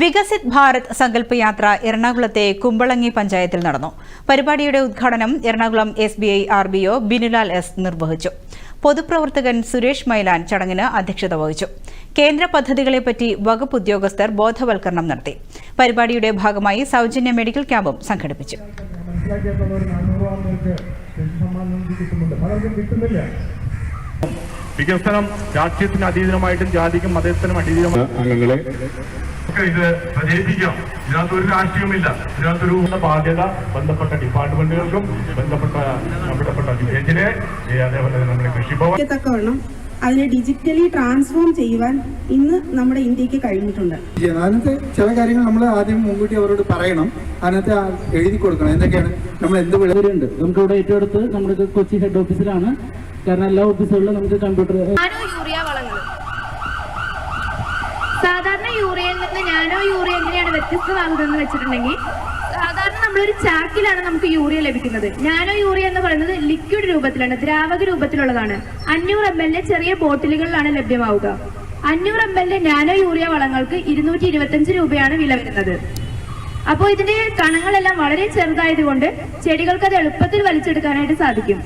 വികസിത് ഭാരത് സങ്കല്പ യാത്ര എറണാകുളത്തെ കുമ്പളങ്ങി പഞ്ചായത്തിൽ നടന്നു. പരിപാടിയുടെ ഉദ്ഘാടനം Ernakulam S B I R B O Binulal S നിർവഹിച്ചു. പൊതുപ്രവർത്തകൻ സുരേഷ് മൈലാൻ ചടങ്ങിന് അധ്യക്ഷത വഹിച്ചു. കേന്ദ്ര പദ്ധതികളെപ്പറ്റി വകുപ്പ് ഉദ്യോഗസ്ഥർ ബോധവൽക്കരണം നടത്തി. പരിപാടിയുടെ ഭാഗമായി സൗജന്യ മെഡിക്കൽ ക്യാമ്പും സംഘടിപ്പിച്ചു. വികസനം രാഷ്ട്രീയത്തിന് അതീതമായിട്ടും ജാതിക്കും മതത്തിനും അതീതമായി അംഗങ്ങളെ നമുക്ക് ഇത് പ്രചരിപ്പിക്കാം. ഇതിനകത്ത് ഒരു രാഷ്ട്രീയമില്ല ഇതിനകത്തൊരു ബാധ്യത ബന്ധപ്പെട്ട ഡിപ്പാർട്ട്മെന്റുകൾക്കും ബന്ധപ്പെട്ട ബന്ധപ്പെട്ട വില്ലേജിനെ അതേപോലെ തന്നെ നമ്മുടെ കൃഷിഭവൻ തക്കവണ്ണം അതിനെ ഡിജിറ്റലി ട്രാൻസ്ഫോം ചെയ്യുവാൻ ഇന്ന് നമ്മുടെ ഇന്ത്യയ്ക്ക് കഴിഞ്ഞിട്ടുണ്ട്. അതിനകത്ത് ചില കാര്യങ്ങൾ നമ്മൾ ആദ്യം മുൻകൂട്ടി അവരോട് പറയണം. അതിനകത്ത് എഴുതി കൊടുക്കണം. എന്തൊക്കെയാണ്? നമ്മൾ എന്ത് വിളവരുണ്ട് നമുക്ക് ഇവിടെ ഏറ്റവും അടുത്ത് നമ്മുടെ കൊച്ചി ഹെഡ് ഓഫീസിലാണ് കാരണം എല്ലാ ഓഫീസുകളിലും നമുക്ക് കമ്പ്യൂട്ടർ നാനോ യൂറിയ വളങ്ങൾ. സാധാരണ യൂറിയയിൽ നിന്ന് നാനോ യൂറിയ എങ്ങനെയാണ് വ്യത്യസ്തമാകുന്നതെന്ന് വെച്ചിട്ടുണ്ടെങ്കിൽ സാധാരണ നമ്മളൊരു ചാക്കിലാണ് നമുക്ക് യൂറിയ ലഭിക്കുന്നത്. നാനോ യൂറിയ എന്ന് പറയുന്നത് ലിക്വിഡ് രൂപത്തിലാണ് ദ്രാവക രൂപത്തിലുള്ളതാണ്. അഞ്ഞൂറ് എം എൽ ചെറിയ ബോട്ടിലുകളിലാണ് ലഭ്യമാവുക. അഞ്ഞൂറ് എം എൽ നാനോ യൂറിയ വളങ്ങൾക്ക് ഇരുന്നൂറ്റി ഇരുപത്തഞ്ച് രൂപയാണ് വില വരുന്നത്. അപ്പോൾ ഇതിന്റെ കണങ്ങളെല്ലാം വളരെ ചെറുതായതുകൊണ്ട് ചെടികൾക്ക് അത് എളുപ്പത്തിൽ വലിച്ചെടുക്കാനായിട്ട് സാധിക്കും.